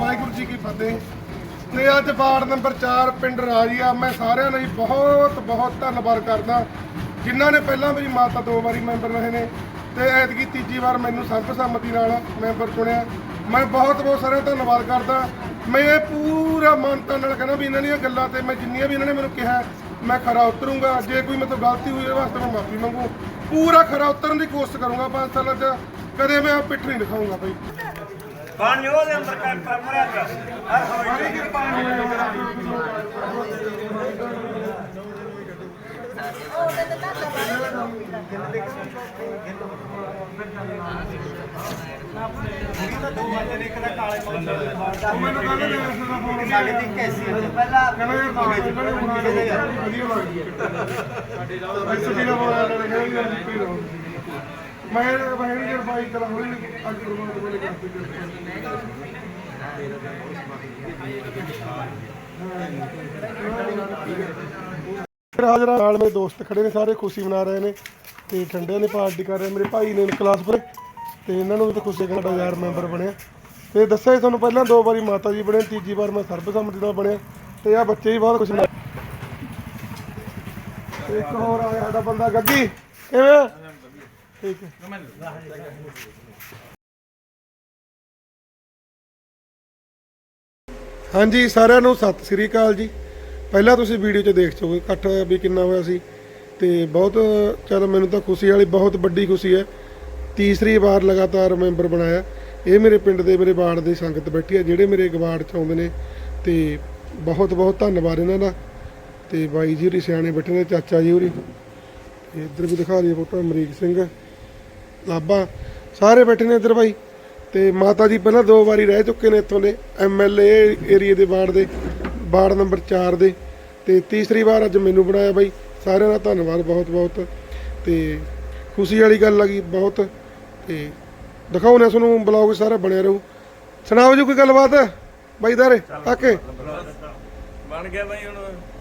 ਵਾਹਿਗੁਰੂ ਜੀ ਕੀ ਫਤਿਹ। ਤੇ ਅੱਜ ward number 4 ਪਿੰਡ ਰਾਜੀਆ, ਮੈਂ ਸਾਰਿਆਂ ਲਈ ਬਹੁਤ ਬਹੁਤ ਧੰਨਵਾਦ ਕਰਦਾ। ਜਿਨ੍ਹਾਂ ਨੇ ਪਹਿਲਾਂ ਮੇਰੀ ਮਾਤਾ ਦੋ ਵਾਰੀ ਮੈਂਬਰ ਰਹੇ ਨੇ ਤੇ ਐਤਕੀ ਤੀਜੀ ਵਾਰ ਮੈਨੂੰ ਸਰਬਸੰਮਤੀ ਨਾਲ ਮੈਂਬਰ ਚੁਣਿਆ। ਮੈਂ ਬਹੁਤ ਬਹੁਤ ਸਾਰਿਆਂ ਦਾ ਧੰਨਵਾਦ ਕਰਦਾ। ਮੈਂ ਇਹ ਪੂਰਾ ਮਨਤਾ ਨਾਲ ਕਹਿੰਦਾ ਵੀ ਇਹਨਾਂ ਦੀਆਂ ਗੱਲਾਂ ਤੇ ਮੈਂ ਜਿੰਨੀਆਂ ਵੀ ਇਹਨਾਂ ਨੇ ਮੈਨੂੰ ਕਿਹਾ, ਮੈਂ ਖਰਾ ਉਤਰੂੰਗਾ। ਜੇ ਕੋਈ ਮੇਰੇ ਤੋਂ ਗਲਤੀ ਹੋਈ ਉਹਦੇ ਵਾਸਤੇ ਮੈਂ ਮਾਫੀ ਮੰਗੂ। ਪੂਰਾ ਖਰਾ ਉਤਰਨ ਦੀ ਕੋਸ਼ਿਸ਼ ਕਰੂੰਗਾ। ਪੰਜ ਸਾਲਾਂ 'ਚ ਕਦੇ ਮੈਂ ਪਿੱਠ ਨਹੀਂ ਦਿਖਾਊਂਗਾ ਬਈ। ਪਾਣੀ ਉਹਦੇ ਅੰਦਰ ਕਰ ਮਰਿਆ ਕਰ ਹਰ ਹੋਈ ਮੈਨੂੰ ਕਹਿੰਦੇ ਨੇ ਇਸ ਦਾ ਫੋਨ ਸਾਡੇ ਦੀ ਕੈਸੀ ਹੈ ਪਹਿਲਾਂ ਕਹਿੰਦਾ ਯਾਰ ਤਾਂ ਕਿਹੜੇ ਬਣਾ ਯਾਰ ਵਧੀਆ ਲੱਗਦੀ ਹੈ ਇਸ ਦੀ ਨਾ ਬਣਾ ਲੈ ਕਹਿੰਦੇ ਯਾਰ ਕੀ ਰੋ ਮੈਂ ਮੈਂ ਯਾਰ ਬਾਈ ਕਰਾ ਹੋਈ ਅੱਜ ਪ੍ਰਮੋਟ ਕੋਲੇ ਕਰਤੀ ਫਿਰ ਹਾਜ਼ਰਾਂ ਨਾਲ ਮੇਰੇ ਦੋਸਤ ਖੜੇ ਨੇ, ਸਾਰੇ ਖੁਸ਼ੀ ਮਨਾ ਰਹੇ ਨੇ ਤੇ ਠੰਡਿਆਂ ਦੀ ਪਾਰਟੀ ਕਰ ਰਹੇ ਮੇਰੇ ਭਾਈ ਨੇ ਕਲਾਸਪੁਰ, ਤੇ ਇਹਨਾਂ ਨੂੰ ਵੀ ਤਾਂ ਖੁਸ਼ੀ ਸਾਡਾ ਯਾਰ ਮੈਂਬਰ ਬਣਿਆ। ਤੇ ਦੱਸਿਆ ਤੁਹਾਨੂੰ ਪਹਿਲਾਂ ਦੋ ਵਾਰੀ ਮਾਤਾ ਜੀ ਬਣੇ, ਤੀਜੀ ਵਾਰ ਮੈਂ ਸਰਬਸੰਮਤੀ ਨਾਲ ਬਣਿਆ। ਤੇ ਆ ਬੱਚੇ ਵੀ ਬਹੁਤ ਖੁਸ਼ ਨੇ। ਇੱਕ ਹੋਰ ਆ ਸਾਡਾ ਬੰਦਾ, ਗੱਗੀ। ਕਿਵੇਂ? ਠੀਕ ਹੈ। ਹਾਂਜੀ, ਸਾਰਿਆਂ ਨੂੰ ਸਤਿ ਸ੍ਰੀ ਅਕਾਲ ਜੀ। ਪਹਿਲਾਂ ਤੁਸੀਂ ਵੀਡੀਓ 'ਚ ਦੇਖ ਚੋਗੇ ਇਕੱਠ ਵੀ ਕਿੰਨਾ ਹੋਇਆ ਸੀ ਤੇ ਬਹੁਤ, ਚਲ ਮੈਨੂੰ ਤਾਂ ਖੁਸ਼ੀ ਵਾਲੀ ਬਹੁਤ ਵੱਡੀ ਖੁਸ਼ੀ ਹੈ। ਤੀਸਰੀ ਵਾਰ ਲਗਾਤਾਰ ਮੈਂਬਰ ਬਣਾਇਆ। ਇਹ ਮੇਰੇ ਪਿੰਡ ਦੇ ਮੇਰੇ ਵਾਰਡ ਦੀ ਸੰਗਤ ਬੈਠੀ ਹੈ, ਜਿਹੜੇ ਮੇਰੇ ਗਵਾੜ 'ਚ ਆਉਂਦੇ ਨੇ ਤੇ ਬਹੁਤ ਬਹੁਤ ਧੰਨਵਾਦ ਇਹਨਾਂ ਦਾ। ਤੇ ਬਾਈ ਜੀ ਹੋਰੀ ਸਿਆਣੇ ਬੈਠੇ ਨੇ, ਚਾਚਾ ਜੀ ਹੋਰੀ। ਤੇ ਇੱਧਰ ਵੀ ਦਿਖਾ ਰਹੀ ਫੋਟੋ, ਅਮਰੀਕ ਸਿੰਘ। ਲਾਬਾ ਸਾਰੇ ਬੈਠੇ ਨੇ ਇੱਧਰ ਬਾਈ। ਤੇ ਮਾਤਾ ਜੀ ਪਹਿਲਾਂ ਦੋ ਵਾਰੀ ਰਹਿ ਚੁੱਕੇ ਨੇ ਇੱਥੋਂ ਦੇ ਐਮਐਲਏ ਏਰੀਆ ਦੇ ਵਾਰਡ ਦੇ ਵਾਰਡ ਨੰਬਰ 4 ਦੇ। ਤੇ ਤੀਸਰੀ ਵਾਰ ਅੱਜ ਮੈਨੂੰ ਬਣਾਇਆ ਬਾਈ। ਸਾਰਿਆਂ ਦਾ ਧੰਨਵਾਦ ਬਹੁਤ ਬਹੁਤ। ਤੇ ਖੁਸ਼ੀ ਵਾਲੀ ਗੱਲ ਲੱਗੀ ਬਹੁਤ। ਤੇ ਦਿਖਾਉਣਾ ਤੁਹਾਨੂੰ ਬਲੌਗ ਸਾਰਾ ਬਣਿਆ ਰਹੂ। ਸੁਣਾਓ ਜੀ ਕੋਈ ਗੱਲਬਾਤ? ਬਾਈ ਦਾਰੇ ਕਾਕੇ? ਬਣ ਗਿਆ ਬਾਈ ਹੁਣ।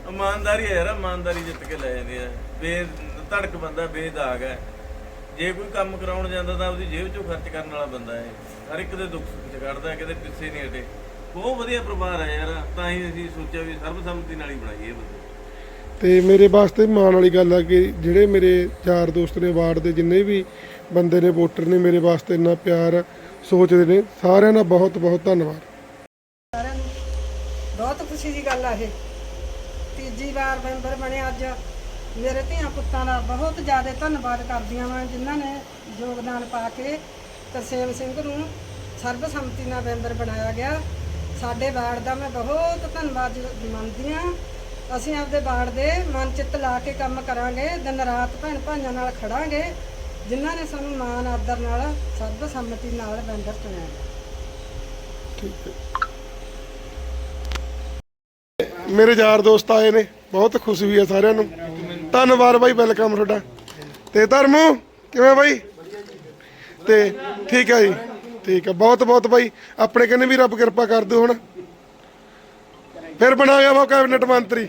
ਇਮਾਨਦਾਰੀ ਹੈ ਯਾਰ ਇਮਾਨਦਾਰੀ ਜਿੱਤ ਕੇ ਲੈ ਜਾਂਦੇ ਆ। ਬੇ ਧੜਕ ਬੰਦਾ ਬੇਦਾਗ ਹੈ ਜੇ ਕੋਈ ਕੰਮ ਕਰਾਉਣ ਜਾਂਦਾ ਤਾਂ ਉਹਦੀ ਜੇਬ ਚੋਂ ਖਰਚ ਕਰਨ ਵਾਲਾ ਬੰਦਾ ਹੈ। ਹਰ ਇੱਕ ਦੇ ਦੁੱਖ ਸੁੱਖ ਚ ਕੱਢਦਾ ਕਿਤੇ ਪਿੱਛੇ ਨਹੀਂ ਹਟੇ। ਬਹੁਤ ਵਧੀਆ ਪਰਿਵਾਰ ਹੈ ਯਾਰ ਤਾਂ ਹੀ ਅਸੀਂ ਸੋਚਿਆ ਵੀ ਸਰਬਸੰਮਤੀ ਨਾਲ ਹੀ ਬਣਾਈਏ ਇਹ ਬੰਦੇ। ਤੇ ਮੇਰੇ ਵਾਸਤੇ ਮਾਣ ਵਾਲੀ ਗੱਲ ਆ ਕਿ ਜਿਹੜੇ ਮੇਰੇ ਚਾਰ ਦੋਸਤ ਨੇ ਵਾਰਡ ਦੇ ਜਿੰਨੇ ਵੀ ਬੰਦੇ ਨੇ ਵੋਟਰ ਨੇ ਮੇਰੇ ਵਾਸਤੇ ਇੰਨਾ ਪਿਆਰ ਸੋਚਦੇ ਨੇ। ਸਾਰਿਆਂ ਦਾ ਬਹੁਤ ਬਹੁਤ ਧੰਨਵਾਦ। ਸਾਰਿਆਂ ਨੂੰ ਬਹੁਤ ਖੁਸ਼ੀ ਦੀ ਗੱਲ ਆ ਇਹ। ਤੀਜੀ ਵਾਰ ਮੈਂਬਰ ਬਣੇ ਅੱਜ। ਮੇਰੇ ਧੀਆਂ ਪੁੱਤਾਂ ਦਾ ਬਹੁਤ ਜ਼ਿਆਦਾ ਧੰਨਵਾਦ ਕਰਦੀਆਂ ਵਾਂ, ਜਿਨ੍ਹਾਂ ਨੇ ਯੋਗਦਾਨ ਪਾ ਕੇ ਤਰਸੇਮ ਸਿੰਘ ਨੂੰ ਸਰਬਸੰਮਤੀ ਨਾਲ ਮੈਂਬਰ ਬਣਾਇਆ ਗਿਆ। ਸਾਡੇ ਵਾਰਡ ਦਾ ਮੈਂ ਬਹੁਤ ਧੰਨਵਾਦ ਮੰਨਦੀ ਹਾਂ ਅਸੀਂ ਆਪਦੇ ਵਾਰਡ ਦੇ ਮਨ ਲਾ ਕੇ ਕੰਮ ਕਰਾਂਗੇ, ਦਿਨ ਰਾਤ ਭੈਣ ਭਾਈਆਂ ਨਾਲ ਖੜਾਂਗੇ, ਜਿਨ੍ਹਾਂ ਨੇ ਸਾਨੂੰ ਮਾਣ, ਆਦਰ ਨਾਲ ਸਰਬਸੰਮਤੀ ਨਾਲ ਮੈਂਬਰ ਚੁਣਿਆ ਮੇਰੇ ਯਾਰ ਦੋਸਤ ਆਏ ਨੇ, ਬਹੁਤ ਖੁਸ਼ੀ ਹੋਈ ਹੈ ਸਾਰਿਆਂ ਨੂੰ। ਧੰਨਵਾਦ ਬਾਈ ਵੈਲਕਮ ਤੁਹਾਡਾ। ਤੇ ਧਰਮੂ, ਕਿਵੇਂ ਬਾਈ? ਤੇ ਠੀਕ ਹੈ ਜੀ, ਠੀਕ ਹੈ ਬਹੁਤ ਬਹੁਤ ਬਾਈ। ਆਪਣੇ ਕਹਿੰਦੇ ਵੀ ਰੱਬ ਕਿਰਪਾ ਕਰ ਦਿਓ ਹੁਣ। ਫਿਰ ਬਣਾਇਆ ਵਾ ਕੈਬਨਿਟ ਮੰਤਰੀ।